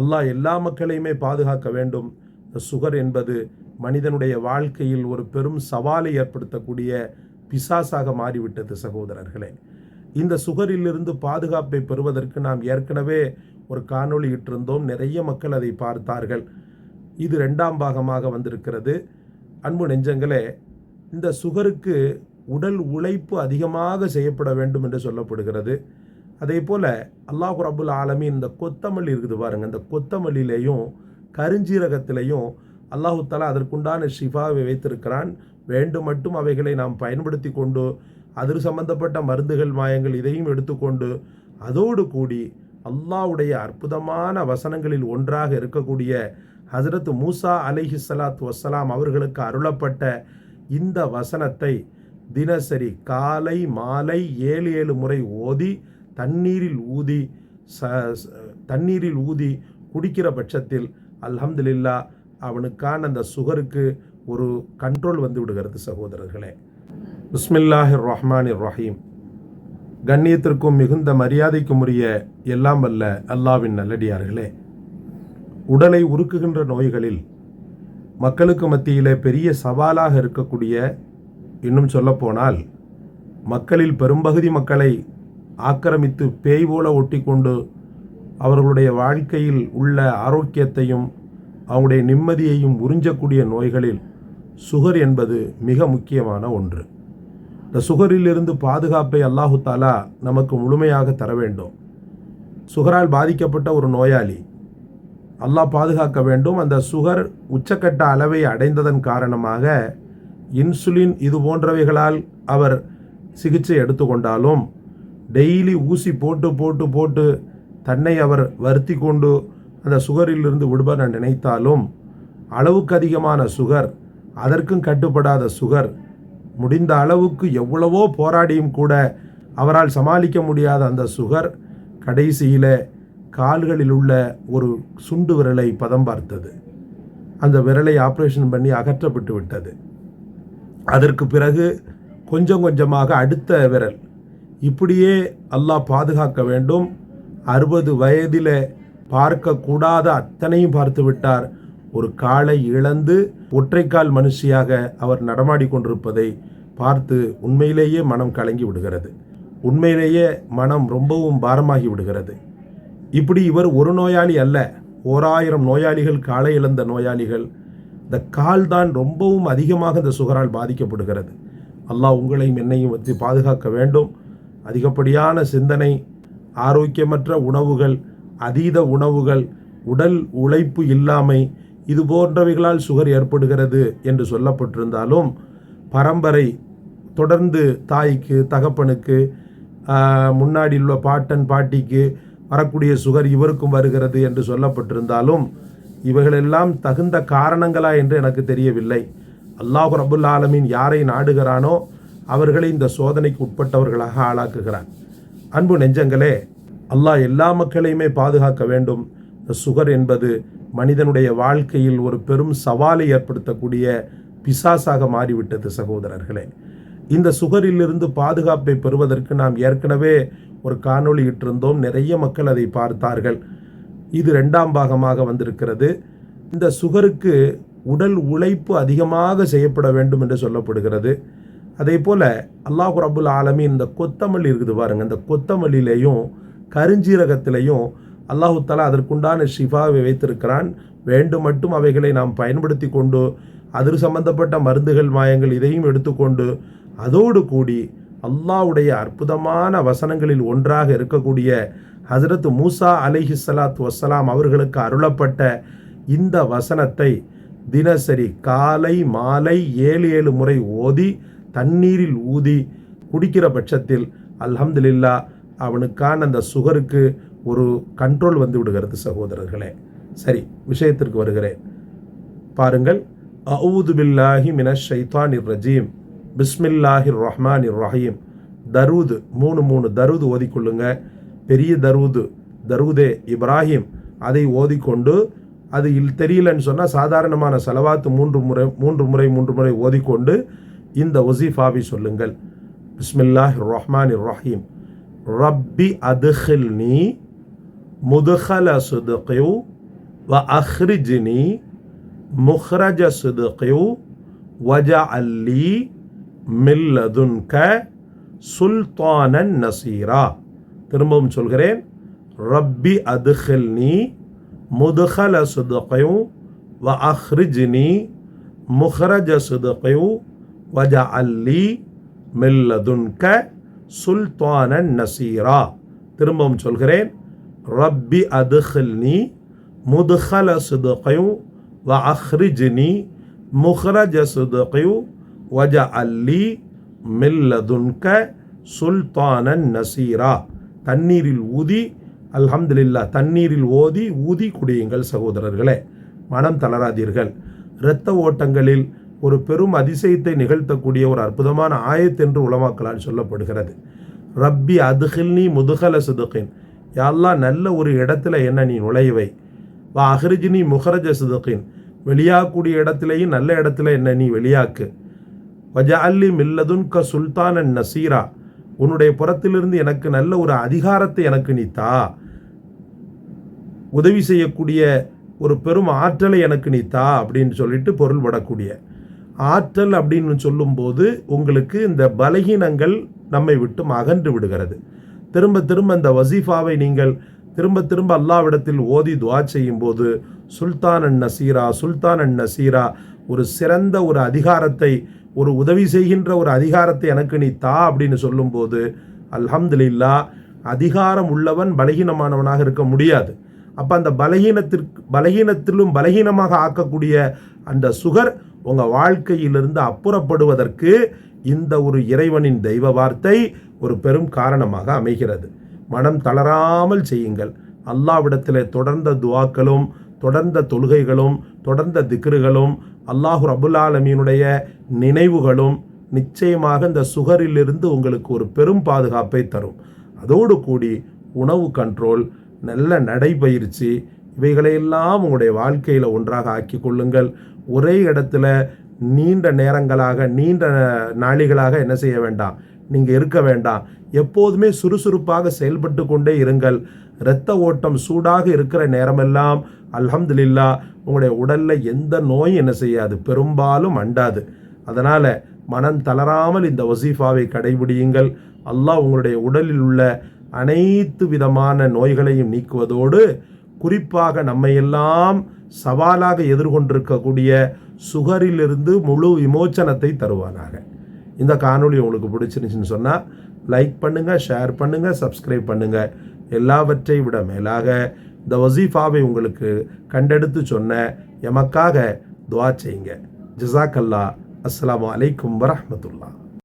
அல்லாஹ் எல்லா மக்களையுமே பாதுகாக்க வேண்டும். இந்த சுகர் என்பது மனிதனுடைய வாழ்க்கையில் ஒரு பெரும் சவாலை ஏற்படுத்தக்கூடிய பிசாசாக மாறிவிட்டது சகோதரர்களே. இந்த சுகரிலிருந்து பாதுகாப்பை பெறுவதற்கு நாம் ஏற்கனவே ஒரு காணொளி இட்டிருந்தோம். நிறைய மக்கள் அதை பார்த்தார்கள். இது ரெண்டாம் பாகமாக வந்திருக்கிறது. அன்பு நெஞ்சங்களே இந்த சுகருக்கு உடல் உழைப்பு அதிகமாக செய்யப்பட வேண்டும் என்று சொல்லப்படுகிறது. அதே போல் அல்லாஹு ரபுல் ஆலமீன் இந்த கொத்தமல்லி இருக்குது பாருங்க இந்த கொத்தமல்லியிலையும் கருஞ்சீரகத்திலையும் அல்லாஹு தலா அதற்குண்டான ஷிஃபாவை வைத்திருக்கிறான். வேண்டும் மட்டும் அவைகளை நாம் பயன்படுத்தி கொண்டு அது சம்பந்தப்பட்ட மருந்துகள் மாயங்கள் இதையும் எடுத்துக்கொண்டு அதோடு கூடி அல்லாஹ்வுடைய அற்புதமான வசனங்களில் ஒன்றாக இருக்கக்கூடிய ஹசரத் மூசா அலிஹி சலாத் வசலாம் அவர்களுக்கு அருளப்பட்ட இந்த வசனத்தை தினசரி காலை மாலை ஏழு ஏழு முறை ஓதி தண்ணீரில் ஊதி ச தண்ணீரில் ஊதி குடிக்கிற பட்சத்தில் அல்ஹம்துலில்லா அவனுக்கான அந்த சுகருக்கு ஒரு கண்ட்ரோல் வந்து விடுகிறது சகோதரர்களே. பிஸ்மில்லாஹிர் ரஹ்மான் ரஹீம் கண்ணியத்திற்கும் மிகுந்த மரியாதைக்கும் உரிய எல்லாம் வல்ல அல்லாவின் நல்லடியார்களே. உடலை உருக்குகின்ற நோய்களில் மக்களுக்கு மத்தியிலே பெரிய சவாலாக இருக்கக்கூடிய இன்னும் சொல்லப்போனால் மக்களில் பெரும்பகுதி மக்களை ஆக்கிரமித்து பேய் போல ஒட்டிக்கொண்டு அவர்களுடைய வாழ்க்கையில் உள்ள ஆரோக்கியத்தையும் அவங்களுடைய நிம்மதியையும் உறிஞ்சக்கூடிய நோய்களில் சுகர் என்பது மிக முக்கியமான ஒன்று. இந்த சுகரிலிருந்து பாதுகாப்பை அல்லாஹு தாலா நமக்கு முழுமையாக தர வேண்டும். சுகரால் பாதிக்கப்பட்ட ஒரு நோயாளி அல்லாஹ் பாதுகாக்க வேண்டும். அந்த சுகர் உச்சக்கட்ட அளவை அடைந்ததன் காரணமாக இன்சுலின் இது போன்றவைகளால் அவர் சிகிச்சை எடுத்துக்கொண்டாலும் டெய்லி ஊசி போட்டு போட்டு போட்டு தன்னை அவர் வருத்தி கொண்டு அந்த சுகரிலிருந்து விடுபட நினைத்தாலும் அளவுக்கு அதிகமான சுகர் அதற்கும் கட்டுப்படாத சுகர் முடிந்த அளவுக்கு எவ்வளவோ போராடியும் கூட அவரால் சமாளிக்க முடியாத அந்த சுகர் கடைசியில் கால்களில் உள்ள ஒரு சுண்டு விரலை பதம் பார்த்தது. அந்த விரலை ஆப்ரேஷன் பண்ணி அகற்றப்பட்டு விட்டது. அதற்கு பிறகு கொஞ்சம் கொஞ்சமாக அடுத்த விரல் இப்படியே அல்லாஹ் பாதுகாக்க வேண்டும். அறுபது வயதில் பார்க்கக்கூடாத அத்தனையும் பார்த்து விட்டார். ஒரு காலை இழந்து ஒற்றைக்கால் மனுஷியாக அவர் நடமாடி கொண்டிருப்பதை பார்த்து உண்மையிலேயே மனம் கலங்கி விடுகிறது. உண்மையிலேயே மனம் ரொம்பவும் பாரமாகி விடுகிறது. இப்படி இவர் ஒரு நோயாளி அல்ல ஓராயிரம் நோயாளிகள் காலை இழந்த நோயாளிகள். இந்த கால் தான் ரொம்பவும் அதிகமாக இந்த சுகரால் பாதிக்கப்படுகிறது. அல்லாஹ் உங்களையும் என்னையும் வச்சு பாதுகாக்க வேண்டும். அதிகப்படியான சிந்தனை ஆரோக்கியமற்ற உணவுகள் அதீத உணவுகள் உடல் உழைப்பு இல்லாமை இது போன்றவைகளால் சுகர் ஏற்படுகிறது என்று சொல்லப்பட்டிருந்தாலும் பரம்பரை தொடர்ந்து தாய்க்கு தகப்பனுக்கு முன்னாடி உள்ள பாட்டன் பாட்டிக்கு வரக்கூடிய சுகர் இவருக்கும் வருகிறது என்று சொல்லப்பட்டிருந்தாலும் இவைகளெல்லாம் தகுந்த காரணங்களா என்று எனக்கு தெரியவில்லை. அல்லாஹ் ரபுல் ஆலமின் யாரை நாடுகிறானோ அவர்களை இந்த சோதனைக்கு உட்பட்டவர்களாக ஆளாக்குகிறான். அன்பு நெஞ்சங்களே அல்லாஹ் எல்லா மக்களையுமே பாதுகாக்க வேண்டும். இந்த சுகர் என்பது மனிதனுடைய வாழ்க்கையில் ஒரு பெரும் சவாலை ஏற்படுத்தக்கூடிய பிசாசாக மாறிவிட்டது சகோதரர்களே. இந்த சுகரிலிருந்து பாதுகாப்பை பெறுவதற்கு நாம் ஏற்கனவே ஒரு காணொளி இட்டிருந்தோம். நிறைய மக்கள் அதை பார்த்தார்கள். இது ரெண்டாம் பாகமாக வந்திருக்கிறது. இந்த சுகருக்கு உடல் உழைப்பு அதிகமாக செய்யப்பட வேண்டும் என்று சொல்லப்படுகிறது. அதே போல் அல்லாஹு ரபுல் ஆலமி இந்த கொத்தமல்லி இருக்குது பாருங்கள் இந்த கொத்தமல்லியிலையும் கருஞ்சீரகத்திலையும் அல்லாஹு தலா அதற்குண்டான ஷிஃபாவை வைத்திருக்கிறான். வேண்டும் மட்டும் அவைகளை நாம் பயன்படுத்தி கொண்டு அது சம்பந்தப்பட்ட மருந்துகள் மாயங்கள் இதையும் எடுத்துக்கொண்டு அதோடு கூடி அல்லாவுடைய அற்புதமான வசனங்களில் ஒன்றாக இருக்கக்கூடிய ஹசரத் மூசா அலிஹி சலாத் வசலாம் அவர்களுக்கு அருளப்பட்ட இந்த வசனத்தை தினசரி காலை மாலை ஏழு ஏழு முறை ஓதி தண்ணீரில் ஊதி குடிக்கிற பட்சத்தில் அல்ஹம்துலில்லா அவனுக்கான அந்த சுகருக்கு ஒரு கண்ட்ரோல் வந்து விடுகிறது சகோதரர்களே. சரி விஷயத்திற்கு வருகிறேன். பாருங்கள் அவுது பில்லாஹி மினஷ் இர் ரஜீம் பிஸ்மில்லாஹிர் ரஹ்மான் இர் ரஹீம். தருது மூணு மூணு தருது ஓதிக்கொள்ளுங்க. பெரிய தரூது தருதே இப்ராஹிம் அதை ஓதிக்கொண்டு அது இல் தெரியலன்னு சொன்னால் சாதாரணமான செலவாத்து மூன்று முறை மூன்று முறை மூன்று முறை ஓதிக்கொண்டு இந்த ஒசிஃபாவை சொல்லுங்கள். பிஸ்மில்லாஹ் ரஹ்மான் ரஹீம் ரப்பி அதுஹில்னி முதுஹல சுதுக்யூ வ அஹ்ரிஜினி முஹ்ரஜ சுதுக்யூ வஜ அல்லி மில்லதுன்க சுல்தானன் நசீரா திரும்பவும் சொல்கிறேன். ரப்பி அதுஹில்னி முதுஹல சுதுக்யூ வ அஹ்ரிஜினி முஹ்ரஜ சுதுக்யூ வஜ அல்லி மெல்லதுன்க சுல்தானன் நசீரா திரும்பவும் சொல்கிறேன். ரப்பி அதுஹில்னி முதுகல சுதுகையும் வ அஹ்ரிஜினி முஹ்ரஜ சுதுகையும் வஜ அல்லி மெல்லதுன்க சுல்தானன் நசீரா தண்ணீரில் ஊதி அல்ஹம்துலில்லா தண்ணீரில் ஓதி ஊதி குடியுங்கள் சகோதரர்களே. மனம் தளராதீர்கள். இரத்த ஓட்டங்களில் ஒரு பெரும் அதிசயத்தை நிகழ்த்தக்கூடிய ஒரு அற்புதமான ஆயத் என்று உலமாக்கலால் சொல்லப்படுகிறது. ரப்பி அதுகில்னி முதுகல சிதுகின். யாரெல்லாம் நல்ல ஒரு இடத்துல என்ன நீ நுழைவை வா. அஹ்ரிஜினி முஹரஜ சிதுகின். வெளியாகக்கூடிய இடத்துலையும் நல்ல இடத்துல என்ன நீ வெளியாக்கு. வஜ அல்லி மில்லதுன் க சுல்தானன் நசீரா. உன்னுடைய புறத்திலிருந்து எனக்கு நல்ல ஒரு அதிகாரத்தை எனக்கு நீ தா. உதவி செய்யக்கூடிய ஒரு பெரும் ஆற்றலை எனக்கு நீ தா அப்படின்னு சொல்லிட்டு பொருள்படக்கூடிய. ஆற்றல் அப்படின்னு சொல்லும்போது உங்களுக்கு இந்த பலகீனங்கள் நம்மை விட்டு அகன்று விடுகிறது. திரும்ப திரும்ப இந்த வசீஃபாவை நீங்கள் திரும்ப திரும்ப அல்லாவிடத்தில் ஓதி துவா செய்யும் போது சுல்தான் அன் நசீரா சுல்தான் அன் நசீரா ஒரு சிறந்த ஒரு அதிகாரத்தை ஒரு உதவி செய்கின்ற ஒரு அதிகாரத்தை எனக்கு நீ தா அப்படின்னு சொல்லும்போது அல்ஹம்துலில்லா அதிகாரம் உள்ளவன் பலகீனமானவனாக இருக்க முடியாது. அப்போ அந்த பலகீனத்திற்கு பலகீனத்திலும் பலகீனமாக ஆக்கக்கூடிய அந்த சுகர் உங்கள் வாழ்க்கையிலிருந்து அப்புறப்படுவதற்கு இந்த ஒரு இறைவனின் தெய்வ வார்த்தை ஒரு பெரும் காரணமாக அமைகிறது. மனம் தளராமல் செய்யுங்கள். அல்லாவிடத்தில் தொடர்ந்த துவாக்களும் தொடர்ந்த தொழுகைகளும் தொடர்ந்த திக்ருகளும் அல்லாஹு ரபுல் ஆலமீனுடைய நினைவுகளும் நிச்சயமாக இந்த சுகரிலிருந்து உங்களுக்கு ஒரு பெரும் பாதுகாப்பை தரும். அதோடு கூடி உணவு கண்ட்ரோல் நல்ல நடைபயிற்சி இவைகளையெல்லாம் உங்களுடைய வாழ்க்கையில் ஒன்றாக ஆக்கி கொள்ளுங்கள். ஒரே இடத்துல நீண்ட நேரங்களாக நீண்ட நாளிகளாக என்ன செய்ய வேண்டாம்? நீங்கள் இருக்க வேண்டாம். எப்போதுமே சுறுசுறுப்பாக செயல்பட்டு கொண்டே இருங்கள். இரத்த ஓட்டம் சூடாக இருக்கிற நேரமெல்லாம் அல்ஹம்துலில்லா உங்களுடைய உடலில் எந்த நோயும் என்ன செய்யாது. பெரும்பாலும் அண்டாது. அதனால் மனம் தளராமல் இந்த வசீஃபாவை கடைபிடியுங்கள். அல்லாஹ் உங்களுடைய உடலில் உள்ள அனைத்து விதமான நோய்களையும் நீக்குவதோடு குறிப்பாக நம்மையெல்லாம் சவாலாக எதிர்கொண்டிருக்கக்கூடிய சுகரிலிருந்து முழு விமோச்சனத்தை தருவானாக. இந்த காணொளி உங்களுக்கு பிடிச்சிருந்துச்சின்னு சொன்னால் லைக் பண்ணுங்கள் ஷேர் பண்ணுங்கள் சப்ஸ்கிரைப் பண்ணுங்கள் எல்லாவற்றை விட மேலாக இந்த வசீஃபாவை உங்களுக்கு கண்டெடுத்து சொன்ன எமக்காக துவா செய்யுங்க. ஜசாக்கல்லா அஸ்லாம் வலைக்கம் வரமத்துல்லா